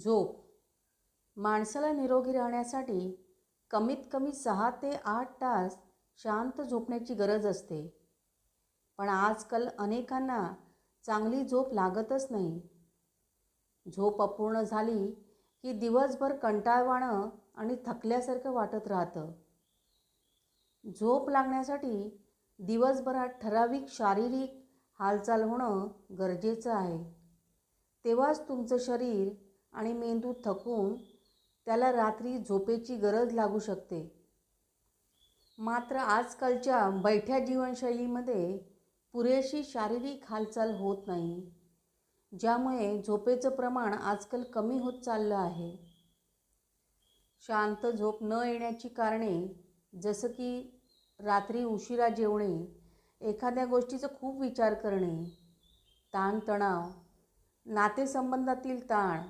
झोप. माणसाला निरोगी राहण्यासाठी कमीत कमी सहा ते आठ तास शांत झोपण्याची गरज असते. पण आजकाल अनेकांना चांगली झोप लागतच नाही. झोप अपूर्ण झाली की दिवसभर कंटाळवाणं आणि थकल्यासारखं वाटत राहतं. झोप लागण्यासाठी दिवसभरात ठराविक शारीरिक हालचाल होणं गरजेचं आहे. तेव्हाच तुमचं शरीर आणि मेंदू थकून त्याला रात्री झोपेची गरज लागू शकते. मात्र आजकालच्या बैठ्या जीवनशैलीमध्ये पुरेशी शारीरिक हालचाल होत नाही ज्यामुळे झोपेचं प्रमाण आजकाल कमी होत चाललं आहे. शांत झोप न येण्याची कारणे जसं की रात्री उशिरा जेवणे एखाद्या गोष्टीचा खूप विचार करणे ताणतणाव नातेसंबंधातील ताण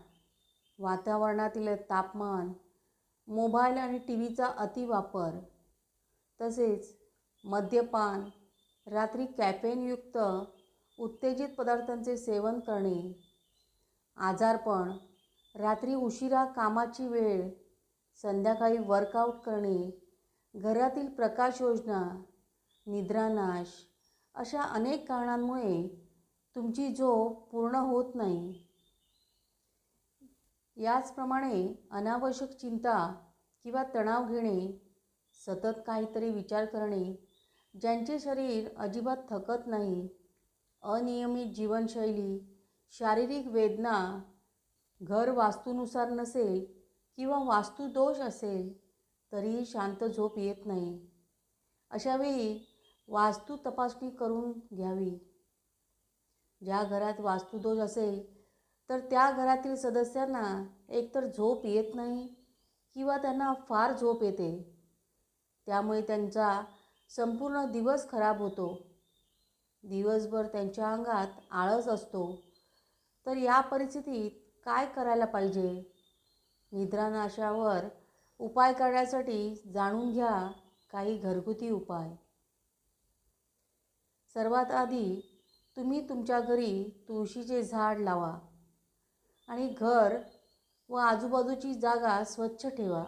वातावरणातील तापमान मोबाईल आणि टी व्हीचा अतिवापर तसेच मद्यपान रात्री कॅफेनयुक्त उत्तेजित पदार्थांचे सेवन करणे आजारपण रात्री उशिरा कामाची वेळ संध्याकाळी वर्कआउट करणे घरातील प्रकाश योजना निद्रानाश अशा अनेक कारणांमुळे तुमची झोप पूर्ण होत नाही. याचप्रमाणे अनावश्यक चिंता किंवा तणाव घेणे सतत काहीतरी विचार करणे ज्यांचे शरीर अजिबात थकत नाही अनियमित जीवनशैली शारीरिक वेदना घर वास्तूनुसार नसेल किंवा वास्तुदोष असेल तरीही शांत झोप येत नाही. अशावेळी वास्तू तपासणी करून घ्यावी. ज्या घरात वास्तुदोष असेल तर त्या घरातील सदस्यांना एकतर झोप येत नाही किंवा त्यांना फार झोप येते. त्यामुळे त्यांचा संपूर्ण दिवस खराब होतो. दिवसभर त्यांच्या अंगात आळस असतो. तर या परिस्थितीत काय करायला पाहिजे? निद्रानाशावर उपाय करण्यासाठी जाणून घ्या काही घरगुती उपाय. सर्वात आधी तुम्ही तुमच्या घरी तुळशीचे झाड लावा. आणि घर व आजूबाजूची जागा स्वच्छ ठेवा.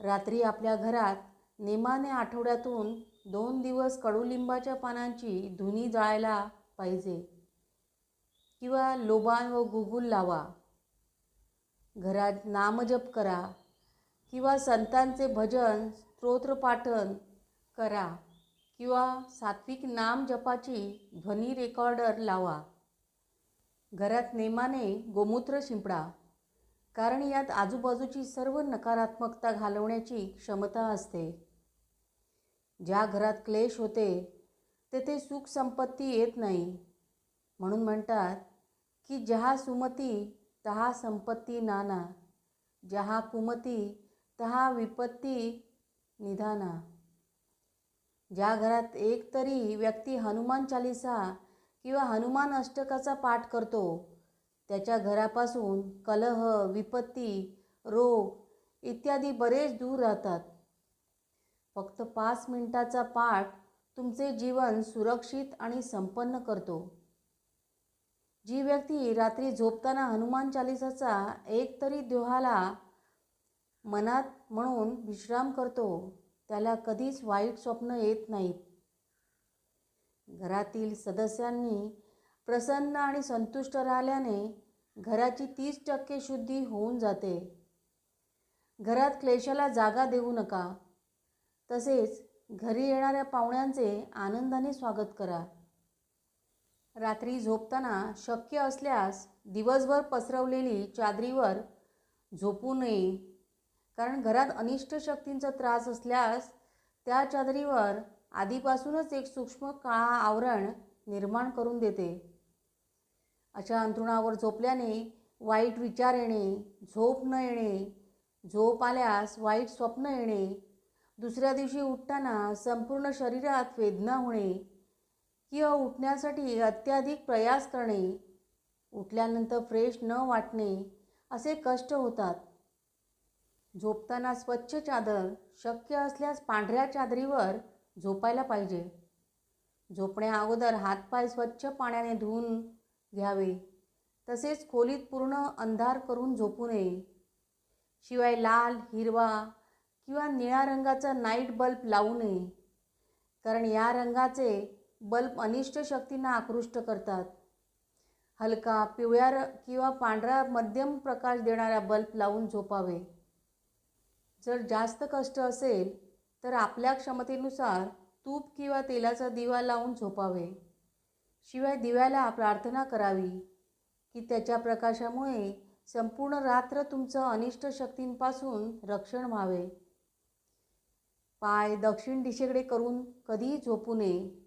रात्री आपल्या घरात नेमाने आठवड्यातून दोन दिवस कडुलिंबाच्या पानांची धुनी जाळायला पाहिजे किंवा लोबान व गुगुल लावा. घरात नामजप करा किंवा संतांचे भजन स्तोत्रपाठन करा किंवा सात्विक नाम जपाची ध्वनी रेकॉर्डर लावा. घरात नेमाने गोमूत्र शिंपडा. कारण यात आजूबाजूची सर्व नकारात्मकता घालवण्याची क्षमता असते. ज्या घरात क्लेश होते तेथे सुख संपत्ती येत नाही. म्हणून म्हणतात की जहा सुमती तहा संपत्ती नाना. जहा कुमती तहा विपत्ती निधाना. ज्या घरात एक तरी व्यक्ती हनुमान चालिसा किंवा हनुमान अष्टकाचा पाठ करतो. त्याच्या घरापासून कलह विपत्ती रोग इत्यादी बरेच दूर राहतात. फक्त पाच मिनिटाचा पाठ तुमचे जीवन सुरक्षित आणि संपन्न करतो. जी व्यक्ती रात्री झोपताना हनुमान चालिसाचा एक तरी दोहाला मनात म्हणून विश्राम करतो त्याला कधीच वाईट स्वप्न येत नाहीत. घरातील सदस्यांनी प्रसन्न आणि संतुष्ट राहिल्याने घराची तीस टक्के शुद्धी होऊन जाते. घरात क्लेशाला जागा देऊ नका. तसेच घरी येणाऱ्या पाहुण्यांचे आनंदाने स्वागत करा. रात्री झोपताना शक्य असल्यास दिवसभर पसरवलेली चादरीवर झोपू नये. कारण घरात अनिष्ट शक्तींचा त्रास असल्यास त्या चादरीवर आधीपासूनच एक सूक्ष्म काळा आवरण निर्माण करून देते. अशा अंथरुणावर झोपल्याने वाईट विचार येणे झोप न येणे झोप आल्यास वाईट स्वप्न येणे दुसऱ्या दिवशी उठताना संपूर्ण शरीरात वेदना होणे किंवा उठण्यासाठी अत्याधिक प्रयास करणे उठल्यानंतर फ्रेश न वाटणे असे कष्ट होतात. झोपताना स्वच्छ चादर शक्य असल्यास पांढऱ्या चादरीवर झोपायला पाहिजे. झोपण्या अगोदर हातपाय स्वच्छ पाण्याने धुवून घ्यावे. तसेच खोलीत पूर्ण अंधार करून झोपू नये. शिवाय लाल हिरवा किंवा निळ्या रंगाचा नाईट बल्ब लावू नये. कारण या रंगाचे बल्ब अनिष्ट शक्तींना आकृष्ट करतात. हलका पिवळ्या र किंवा पांढरा मध्यम प्रकाश देणारा बल्ब लावून झोपावे. जर जास्त कष्ट असेल तर आपल्या क्षमतेनुसार तूप किंवा तेलाचा दिवा लावून झोपावे. शिवाय दिव्याला प्रार्थना करावी की त्याच्या प्रकाशामुळे संपूर्ण रात्र तुमचं अनिष्ट शक्तींपासून रक्षण व्हावे. पाय दक्षिण दिशेकडे करून कधीही झोपू नये.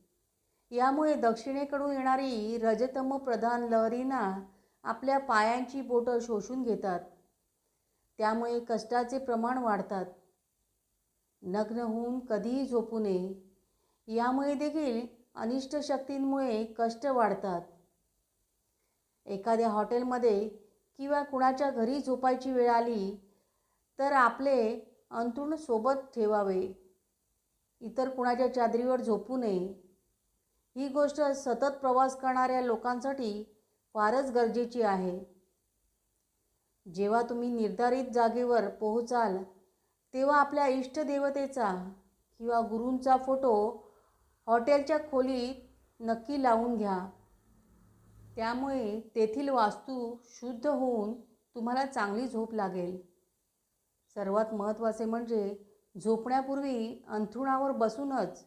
यामुळे दक्षिणेकडून येणारी रजतम प्रधान लहरींना आपल्या पायांची बोटं शोषून घेतात. त्यामुळे कष्टाचे प्रमाण वाढतात. नग्न होऊन कधीही झोपू नये. यामुळे देखील अनिष्ट शक्तींमुळे कष्ट वाढतात. एखाद्या हॉटेलमध्ये किंवा कुणाच्या घरी झोपायची वेळ आली तर आपले अंथरूण सोबत ठेवावे. इतर कुणाच्या चादरीवर झोपू नये. ही गोष्ट सतत प्रवास करणाऱ्या लोकांसाठी फारच गरजेची आहे. जेव्हा तुम्ही निर्धारित जागेवर पोहोचाल तेव्हा आपल्या इष्टदेवतेचा किंवा गुरूंचा फोटो हॉटेलच्या खोलीत नक्की लावून घ्या. त्यामुळे तेथील वास्तू शुद्ध होऊन तुम्हाला चांगली झोप लागेल. सर्वात महत्त्वाचे म्हणजे झोपण्यापूर्वी अंथरुणावर बसूनच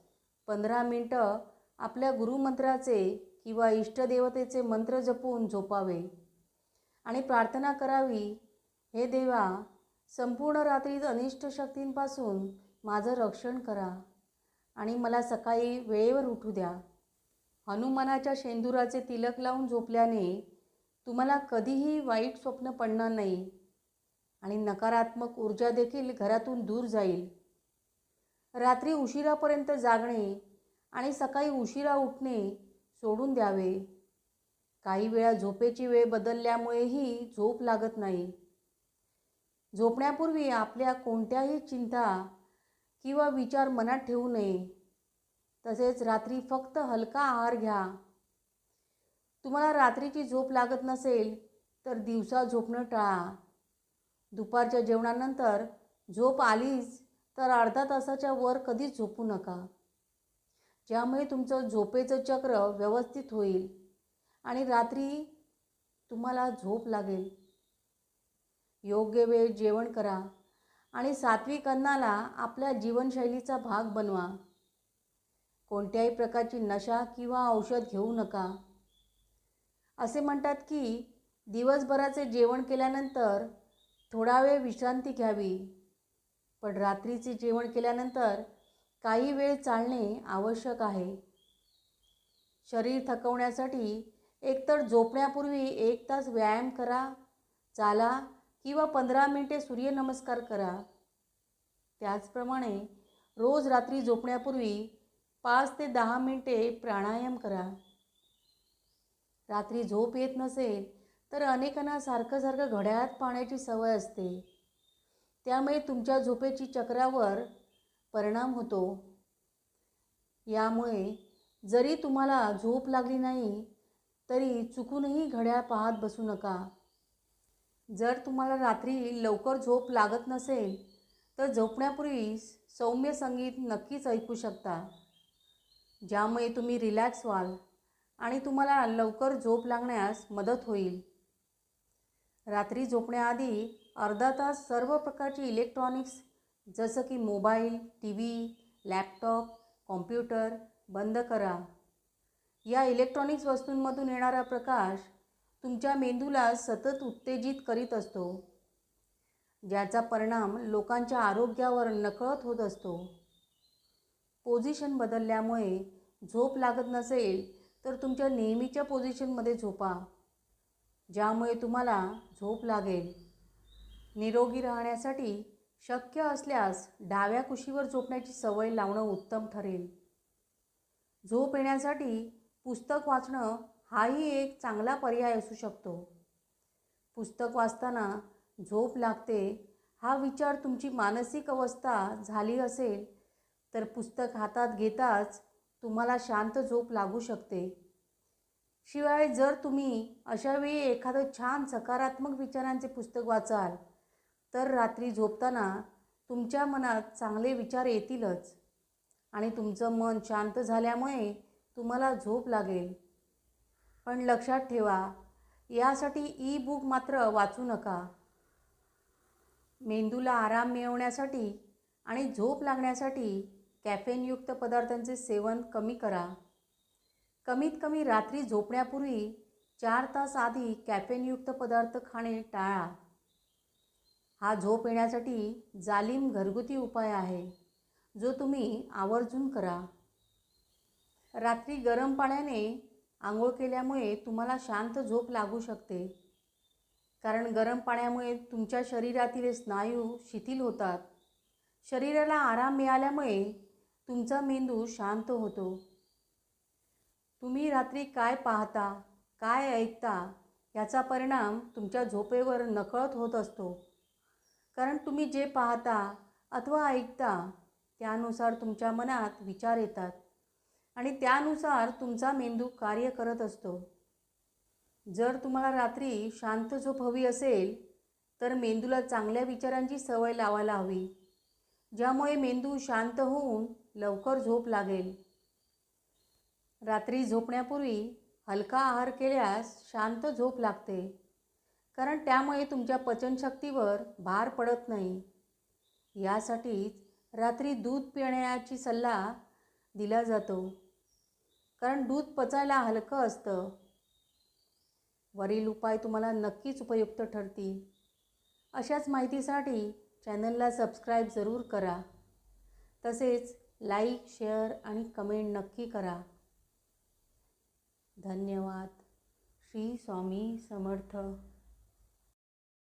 पंधरा मिनटं आपल्या गुरुमंत्राचे किंवा इष्टदेवतेचे मंत्र जपून झोपावे आणि प्रार्थना करावी. हे देवा संपूर्ण रात्रीत अनिष्ट शक्तींपासून माझं रक्षण करा आणि मला सकाळी वेळेवर उठू द्या. हनुमानाच्या शेंदुराचे तिलक लावून झोपल्याने तुम्हाला कधीही वाईट स्वप्न पडणार नाही आणि नकारात्मक ऊर्जा देखील घरातून दूर जाईल. रात्री उशिरापर्यंत जागणे आणि सकाळी उशिरा उठणे सोडून द्यावे. काही वेळा झोपेची वेळ बदलल्यामुळेही झोप लागत नाही. झोपण्यापूर्वी आपल्या कोणत्याही चिंता किंवा विचार मनात ठेवू नये. तसेच रात्री फक्त हलका आहार घ्या. तुम्हाला रात्रीची झोप लागत नसेल तर दिवसा झोपणं टाळा. दुपारच्या जेवणानंतर झोप आलीच तर अर्धा तासाच्या वर कधीच झोपू नका. ज्यामुळे तुमचं झोपेचं चक्र व्यवस्थित होईल आणि रात्री तुम्हाला झोप लागेल. योग्य वेळ जेवण करा आणि सात्विक अन्नाला आपल्या जीवनशैलीचा भाग बनवा. कोणत्याही प्रकारची नशा किंवा औषध घेऊ नका. असे म्हणतात की दिवसभराचे जेवण केल्यानंतर थोडा वेळ विश्रांती घ्यावी. पण रात्रीचे जेवण केल्यानंतर काही वेळ चालणे आवश्यक आहे. शरीर थकवण्यासाठी एकतर झोपण्यापूर्वी एक तास व्यायाम करा चाला किंवा पंधरा मिनटे सूर्यनमस्कार करा. त्याचप्रमाणे रोज रात्री झोपण्यापूर्वी पाच ते दहा मिनटे प्राणायाम करा. रात्री झोप येत नसेल तर अनेकांना सारखं सारखं घड्याळात पाहण्याची सवय असते. त्यामुळे तुमच्या झोपेची चक्रावर परिणाम होतो. यामुळे जरी तुम्हाला झोप लागली नाही तरी चुकूनही घड्याळ पाहत बसू नका. जर तुम्हाला रात्री लवकर झोप लागत नसेल तर झोपण्यापूर्वी सौम्य संगीत नक्कीच ऐकू शकता. ज्यामुळे तुम्ही रिलॅक्स व्हाल आणि तुम्हाला लवकर झोप लागण्यास मदत होईल. रात्री झोपण्याआधी अर्धा तास सर्व प्रकारची इलेक्ट्रॉनिक्स जसं की mobile T V laptop computer बंद करा. या इलेक्ट्रॉनिक्स वस्तूंमधून येणारा प्रकाश तुमच्या मेंदूला सतत उत्तेजित करीत असतो. ज्याचा परिणाम लोकांच्या आरोग्यावर नकळत होत असतो. पोझिशन बदलल्यामुळे झोप लागत नसेल तर तुमच्या नेहमीच्या पोझिशनमध्ये झोपा ज्यामुळे तुम्हाला झोप लागेल. निरोगी राहण्यासाठी शक्य असल्यास डाव्या कुशीवर झोपण्याची सवय लावणं उत्तम ठरेल. झोप येण्यासाठी पुस्तक वाचणं हाही एक चांगला पर्याय असू शकतो. पुस्तक वाचताना झोप लागते हा विचार तुमची मानसिक अवस्था झाली असेल तर पुस्तक हातात घेताच तुम्हाला शांत झोप लागू शकते. शिवाय जर तुम्ही अशावेळी एखादं छान सकारात्मक विचारांचे पुस्तक वाचाल तर रात्री झोपताना तुमच्या मनात चांगले विचार येतीलच आणि तुमचं मन शांत झाल्यामुळे तुम्हाला झोप लागेल. पण लक्षात ठेवा यासाठी ई बुक मात्र वाचू नका. मेंदूला आराम मिळवण्यासाठी आणि झोप लागण्यासाठी कॅफेनयुक्त पदार्थांचे सेवन कमी करा. कमीत कमी रात्री झोपण्यापूर्वी चार तास आधी कॅफेनयुक्त पदार्थ खाणे टाळा. हा झोप येण्यासाठी जालिम घरगुती उपाय आहे जो तुम्ही आवर्जून करा. रात्री गरम पाण्याने आंघोळ केल्यामुळे तुम्हाला शांत झोप लागू शकते. कारण गरम पाण्यामुळे तुमच्या शरीरातील स्नायू शिथिल होतात. शरीराला आराम मिळाल्यामुळे तुमचा मेंदू शांत होतो. तुम्ही रात्री काय पाहता काय ऐकता याचा परिणाम तुमच्या झोपेवर नकळत होत असतो. कारण तुम्ही जे पाहता अथवा ऐकता त्यानुसार तुमच्या मनात विचार येतात. आणि त्यानुसार तुमचा मेंदू कार्य करत असतो. जर तुम्हाला रात्री शांत झोप हवी असेल तर मेंदूला चांगल्या विचारांची सवय लावायला हवी ज्यामुळे मेंदू शांत होऊन लवकर झोप लागेल. रात्री झोपण्यापूर्वी हलका आहार केल्यास शांत झोप लागते कारण त्यामुळे तुमच्या पचनशक्तीवर भार पडत नाही. यासाठीच रात्री दूध पिण्याची सल्ला दिला जातो. कारण दूध पचायला हलकं असतं. वरील उपाय तुम्हाला नक्कीच उपयुक्त ठरतील. अशाच माहितीसाठी चॅनलला सबस्क्राईब जरूर करा. तसेच लाईक शेअर आणि कमेंट नक्की करा. धन्यवाद. श्री स्वामी समर्थ.